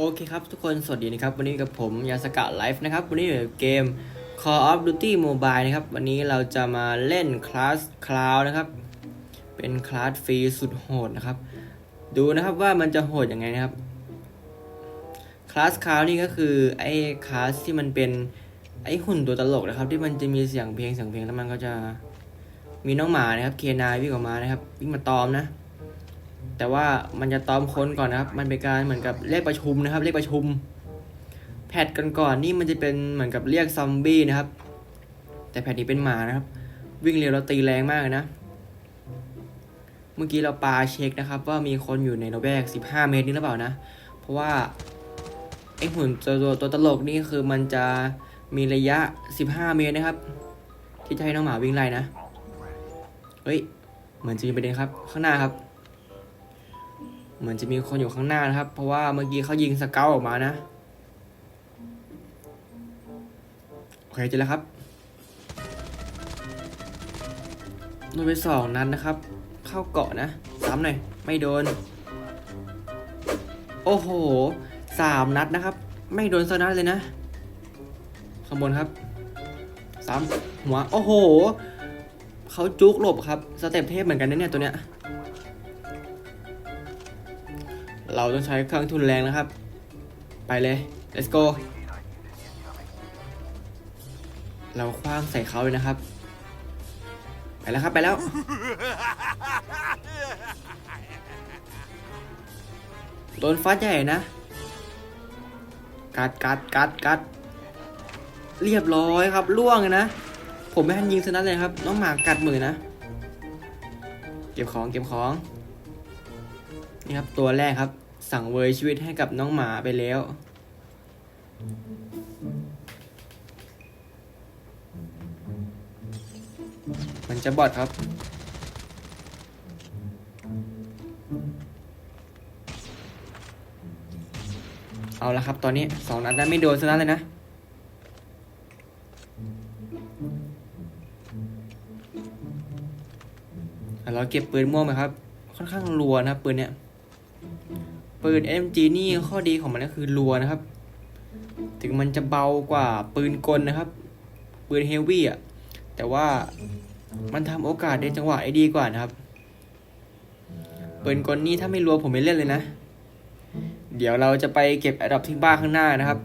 โอเคครับทุกคนสวัสดีนะครับ วันนี้กับผมยาสกะไลฟ์นะครับ วันนี้อยู่เกม Call of Duty Mobile นะครับ วันนี้เราจะมาเล่นคลาสคลาวนะครับ เป็นคลาสฟรีสุดโหดนะครับ ดูนะครับว่ามันจะโหดยังไงนะครับคลาสคลาวนี่ก็คือไอ้คลาสที่มันเป็นไอ้หุ่นตัวตลกนะครับ ที่มันจะมีเสียงเพลงเสียงเพลงแล้วมันก็จะมีน้องหมานะครับเคนายวิ่งออกมานะครับวิ่งมาตอมนะ แต่ว่ามันจะตอมคนก่อนนะครับ มันเป็นการเหมือนกับเรียกประชุมนะครับ เรียกประชุม แพทกันก่อนนี่มันจะเป็นเหมือนกับเรียกซอมบี้นะครับ แต่แพทนี้เป็นหมานะครับ วิ่งเร็วแล้วตีแรงมากนะ เมื่อกี้เราปาเช็คนะครับ ว่ามีคนอยู่ในระแวก 15 เมตรนี่หรือเปล่านะ เพราะว่าไอหุ่นตัวตัวตัวตลกนี่คือมันจะมีระยะ 15 เมตรนะครับ ที่จะให้น้องหมาวิ่งไล่นะ เฮ้ย เหมือนจะมีประเด็นครับ ข้างหน้าครับ เหมือนจะมีคนอยู่ข้างหน้านะครับ เพราะว่าเมื่อกี้เขายิงสเกลออกมานะ โอเคเจอแล้วครับโดนไปสองนัดนนะครับ เข้าเกาะนะซ้ำหน่อย ไม่โดน โอ้โหสามนัดนะครับ ไม่โดนสักนัดเลยนะข้างบนครับซ้ำหัว โอ้โห เขาจุกหลบครับ สเต็ปเทพเหมือนกันนะเนี่ยตัวเนี้ย เราต้องใช้เครื่องทุนแรงนะครับ ไปเลย let's go เราคว้างใส่เขาเลยนะครับ ไปแล้วครับไปแล้ว โดนฟัดใหญ่นะ กัดกัดกัดกัด เรียบร้อยครับล่วงเลยนะ ผมไม่ทันยิงสนัดเลยครับ น้องหมากัดมือนะ เก็บของเก็บของ นี่ครับตัวแรกครับ สั่งเวยชีวิตให้กับน้องหมาไปแล้ว มันจะบอดครับเอาละครับ ตอนนี้สองนัดนั้นไม่โดนซะนั้นเลยนะ เราเก็บปืนม่วงไปครับ ค่อนข้างรัวนะปืนเนี้ย ปืน MG นี่ข้อดีของมันก็คือรัวนะครับ ถึงมันจะเบากว่าปืนกลนะครับ ปืนเฮฟวี่อะ แต่ว่ามันทำโอกาสในจังหวะได้ดีกว่านะครับ ปืนกลนี่ถ้าไม่รัวผมไม่เล่นเลยนะ เดี๋ยวเราจะไปเก็บอันดับที่บ้านข้างหน้านะครับ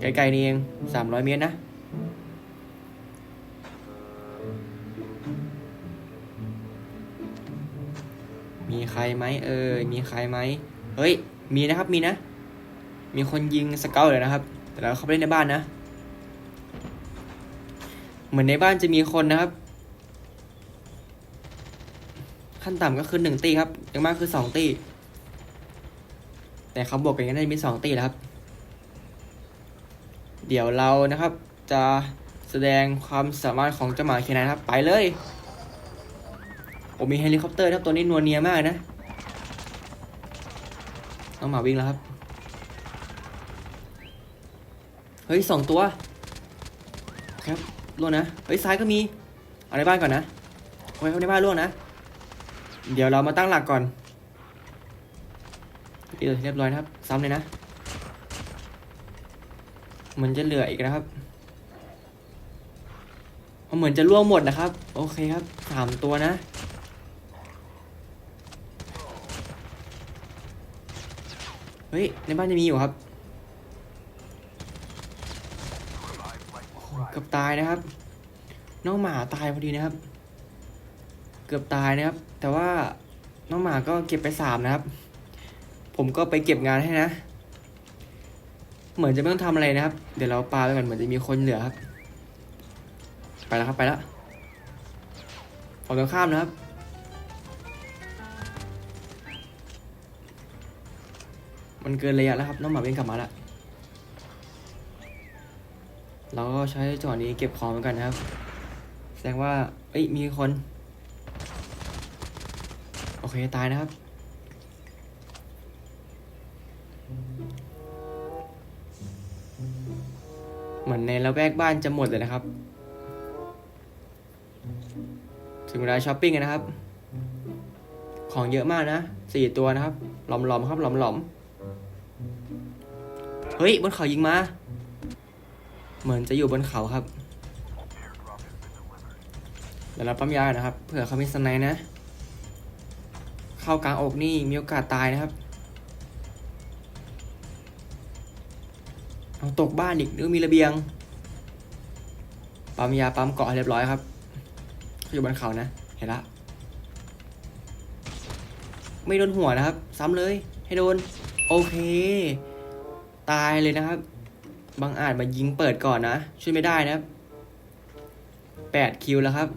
ไกลๆนี่เองสามร้อยเมตรนะ มีใครไหมเออมีใครไหมเฮ้ย มีนะครับมีนะ มีคนยิงสเกลเลยนะครับ แต่เราเข้าไปเล่นในบ้านนะ เหมือนในบ้านจะมีคนนะครับ ขั้นต่ำก็คือหนึ่งตีครับอย่างมากคือสองตีแต่เขาบวกกันก็ได้มีสองตีแล้วครับ เดี๋ยวเรานะครับจะแสดงความสามารถของเจ้าหมาเคนนะครับ ไปเลย ผมมีเฮลิคอปเตอร์ครับตัวนี้นัวเนียมากนะน้องหมาวิ่งแล้วครับ เฮ้ยสองตัวครับล่วงนะ เฮ้ยซ้ายก็มีเอาในบ้านก่อนนะเอาไว้เข้าในบ้านล่วงนะ เดี๋ยวเรามาตั้งหลักก่อนเรียบร้อยนะครับ ซ้ำเลยนะ มันจะเหลืออีกนะครับเหมือนจะล่วงหมดนะครับ โอเคครับสามตัวนะ เฮ้ย ในบ้านจะมีอยู่ครับเกือบตายนะครับ น้องหมาตายพอดีนะครับ เกือบตายนะครับ แต่ว่าน้องหมาก็เก็บไปสามนะครับ ผมก็ไปเก็บงานให้นะ เหมือนจะไม่ต้องทำอะไรนะครับ เดี๋ยวเราปาไปก่อนเหมือนจะมีคนเหลือครับ ไปแล้วครับไปแล้วฝั่งตรงข้ามนะครับ มันเกินระยะแล้วครับน้องหมาวิ่งกลับมาแล้วเราก็ใช้จังหวะนี้เก็บของเหมือนกันนะครับ แสดงว่า เอ้ยมีคน โอเคตายนะครับ เหมือนในละแวกบ้านจะหมดเลยนะครับ ถึงเวลาช้อปปิ้งนนะครับ ของเยอะมากนะสี่ตัวนะครับ หลอมหลอมๆครับหลอมหลอมๆ เฮ้ย บนเขายิงมา เหมือนจะอยู่บนเขาครับเดี๋ยวเราปั๊มยานะครับ เผื่อเขามีสไนนะ เข้ากลางอกนี่มีโอกาสตายนะครับ เอาตกบ้านอีกนึกมีระเบียง ปั๊มยาปั๊มเกาะเรียบร้อยครับเขาอยู่บนเขานะ เห็นละ ไม่โดนหัวนะครับ ซ้ำเลย ให้โดน โอเค ตายเลยนะครับ บางอาจมายิงเปิดก่อนนะ ช่วยไม่ได้นะครับแปดคิวแล้วครับ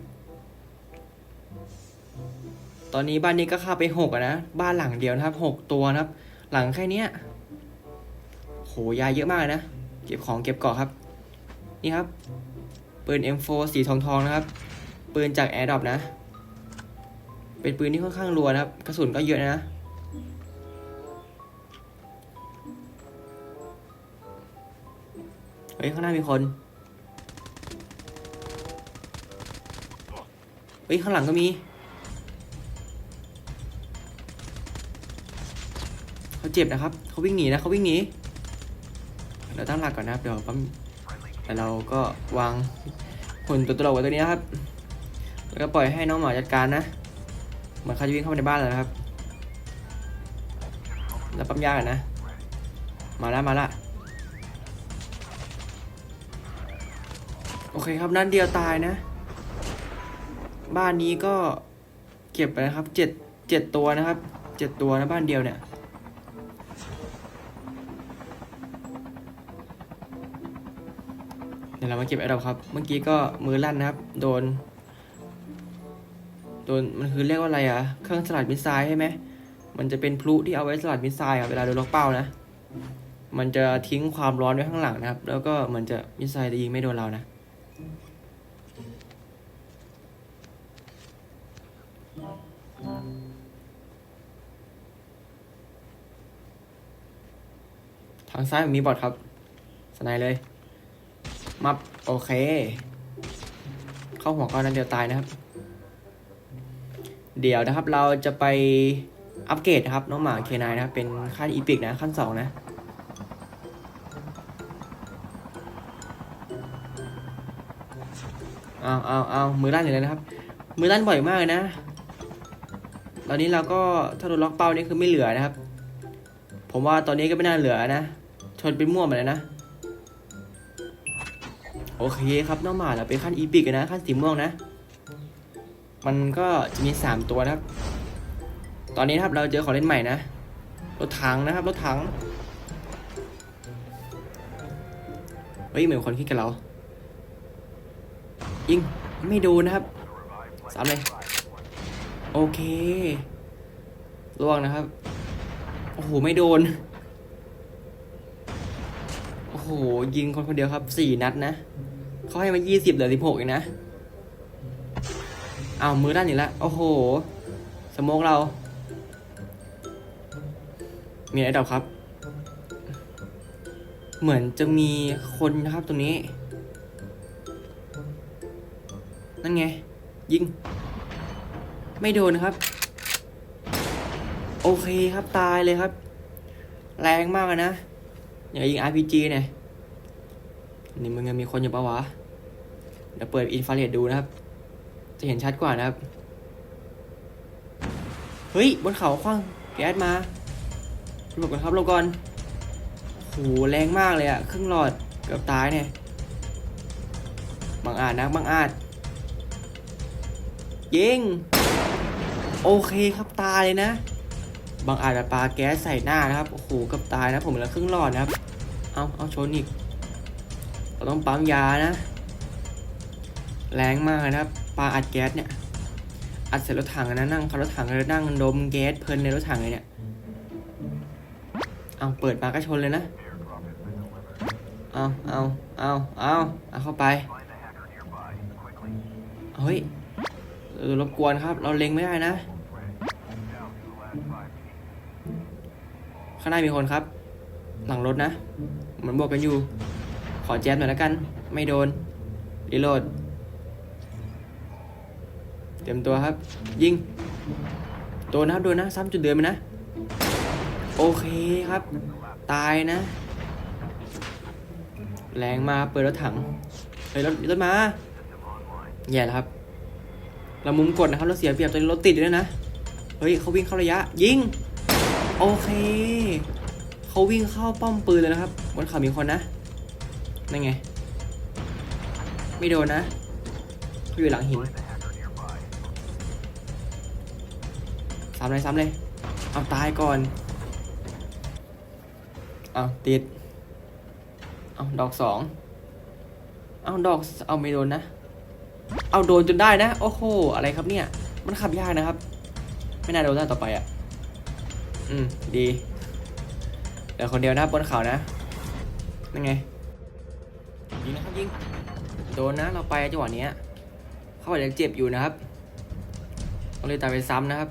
ตอนนี้บ้านนี้ก็เข้าไปหกนะ บ้านหลังเดียวนะครับหกตัวนะครับ หลังแค่เนี้ยโหยาเยอะมากนะ เก็บของเก็บเกาะครับ นี่ครับ ปืน M4 สีทองทองนะครับ ปืนจาก a อ r d r o p นะ เป็นปืนที่ค่อนข้างรัวนะครับ กระสุนก็เยอะนะ ฮ้ยข้างหน้ามีคน เฮ้ยข้างหลังก็มี เขาเจ็บนะครับ เขาวิ่งหนีนะเขาวิ่งหนี เราตั้งหลักก่อนนะครับ เดี๋ยวปั๊มแต่เราก็วางหุ่นตัวตลกไว้ตัวนี้นะครับ แล้วก็ปล่อยให้น้องหมาจัดการนะเหมือนเขาจะวิ่งเข้ามาในบ้านแล้วนะครับ แล้วปั๊มยากันนะ มาละมาละ โอเคครับนั่นเดียวตายนะ บ้านนี้ก็เก็บไปนะครับเจ็ดเจ็ดตัวนะครับเจ็ดตัวนะบ้านเดียวเนี่ยเดี๋ยวเรามาเก็บไอ้ดอกครับ เมื่อกี้ก็มือลั่นนะครับ โดน โดนมันคือเรียกว่าอะไรอะเครื่องสลัดมิสไซล์ใช่ไหมมันจะเป็นพลุที่เอาไว้สลัดมิสไซล์อะเวลาโดนล็อกเป้านะ มันจะทิ้งความร้อนไว้ข้างหลังนะครับ แล้วก็เหมันจะมิสไซล์จะยิงไม่โดนเรานะ ทางซ้ายมีบอทครับ สไนเลย มับ โอเค เข้าหัวก้อนนั้นเดียวตายนะครับ เดี๋ยวนะครับเราจะไปอัปเกรดนะครับ น้องหมาเคนายนะเป็นขั้นอีพิกนะขั้นสองนะเอาเอาเอามือลั่นอยู่เลยนะครับ มือลั่นบ่อยมากเลยนะ ตอนนี้เราก็ถ้าโดนล็อกเป้านี่คือไม่เหลือนะครับ ผมว่าตอนนี้ก็ไม่น่าเหลือนะ ชนไปมั่วมดเลยนะ โอเคครับน้องหมาเราเป็นขั้นอีพิกนะขั้นสีม่วงนะ มันก็จะมีสามตัวนะครับ ตอนนี้ครับเราเจอของเล่นใหม่นะ รถถังนะครับ รถถัง เฮ้ยเหมือนคนคิดกับเรา ยิงไม่โดนนะครับสามเลยโอเคล่วงนะครับ โอ้โห ไม่โดน โอ้โห ยิงคนคนเดียวครับสี่นัดนะเขาให้มายี่สิบเหลือสิบหกเองนะเอามือด้านอีกแล้วโอ้โหสโมกเรา มีอะไรดอกครับ เหมือนจะมีคนนะครับตรงนี้ นั่นไง ยิง ไม่โดนนะครับ โอเคครับตายเลยครับ แรงมากนะ อย่างยิง RPG เนี่ยนี่มึงยังมีคนอยู่ปะวะ เดี๋ยวเปิดอินฟราเรดดูนะครับ จะเห็นชัดกว่านะครับ เฮ้ย บนเขาคว้างแก๊สมาหลบก่อนครับหลบก่อนโหแรงมากเลยอะครึ่งหลอดเกือบตายเนี่ยบางอาจนะบางอาจยิง โอเคครับตายเลยนะ บางอาจแบบปาแก๊สใส่หน้านะครับ โอ้โหกับตายนะผมเหลือครึ่งหลอดนะครับ เอาเอาชนอีก เราต้องปั๊มยานะ แรงมากนะครับ ปาอัดแก๊สเนี่ย อัดเสร็จรถถังนะนั่งขับรถถังแล้วนั่งดมแก๊สเพลินในรถถังเลยเนี่ย เอาเปิดมาก็ชนเลยนะ เอาเอาเอาเอาเอาเข้าไป เฮ้ยเออรบกวนครับ เราเล็งไม่ได้นะ ข้างหน้ามีคนครับ หลังรถนะมือนบอกกันอยู่ ขอแจ๊บหน่อยแล้วกัน ไม่โดนรีโหลด เตรียมตัวครับ ยิง โดนนะครับโดนนะซ้ำจุดเดิมเลยนะ โอเคครับ ตายนะ แรงมาเปิดรถถัง เฮ้ยรถรถมา แย่แล้วครับ เรามุมกดนะครับ เราเสียเปรียบตอนนี้รถติดอยู่ด้วยนะ เฮ้ยเขาวิ่งเข้าระยะ ยิง โอเค เขาวิ่งเข้าป้อมปืนเลยนะครับ บนเขามีคนนะ นั่นไง ไม่โดนนะเขาอยู่หลังหินซ้ำเลยซ้ำเลย เอาตายก่อน เอาติด เอาดอกสอง เอาดอก เอาไม่โดนนะ เอาโดนจนได้นะ โอ้โห อะไรครับเนี่ย มันขับยากนะครับ ไม่น่าโดนได้ต่อไปอะ อืม ดีเดี๋ยวคนเดียวนะบนเขานะ นั่นไง ยิงนะครับยิง โดนนะ เราไปจังหวะเนี้ย เขาอาจจะเจ็บอยู่นะครับก็เลยตายไปซ้ำนะครับ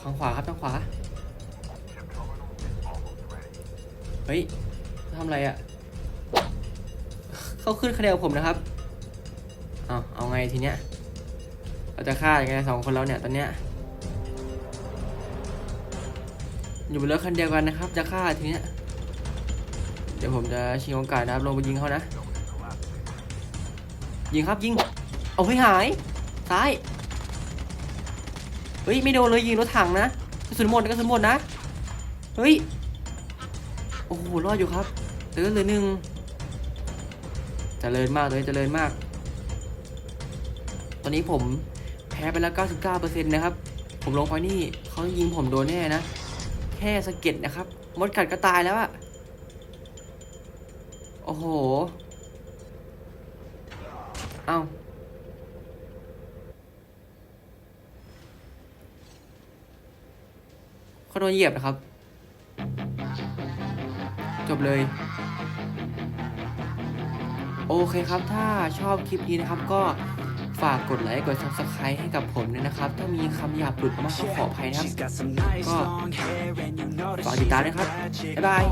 ทางขวาครับทางขวา เฮ้ยทำอะไรอะ่ะ เขาขึ้นคะแนนผมนะครับ เอาเอาไงทีเนี้ย เราจะฆ่ายังไงสองคนเราเนี่ยตอนเนี้ยอยู่บนรถคันเดียวกันนะครับ จะฆ่าทีเนี้ยเดี๋ยวผมจะชิงโอกาสนะครับลงไปยิงเขานะยิงครับยิงเอาให้หายซ้ายเฮ้ยไม่โดนเลยยิงรถถังนะกระสุนหมดกระสุนหมดนะเฮ้ยโอ้โหรอดอยู่ครับเหลือเลือหนึ่งเจริญมากเลยเจริญมาก ตอนนี้ผม พ้ไปแล้ว 99%นะครับ ผมลงไปนี่เขายิงผมโดนแน่นะ แค่สะเก็ดนะครับ มดกัดก็ตายแล้วอะโอ้โห เอ้าเขาโดนเหยียบนะครับ จบเลย โอเคครับ ถ้าชอบคลิปนี้นะครับก็ ฝากกดไลค์ กด subscribe ให้กับผมด้วยนะครับ ถ้ามีคำหยาบหลุดออกมาก็ขออภัยนะครับ ก็ฝากติดตามด้วยครับ บ๊ายบาย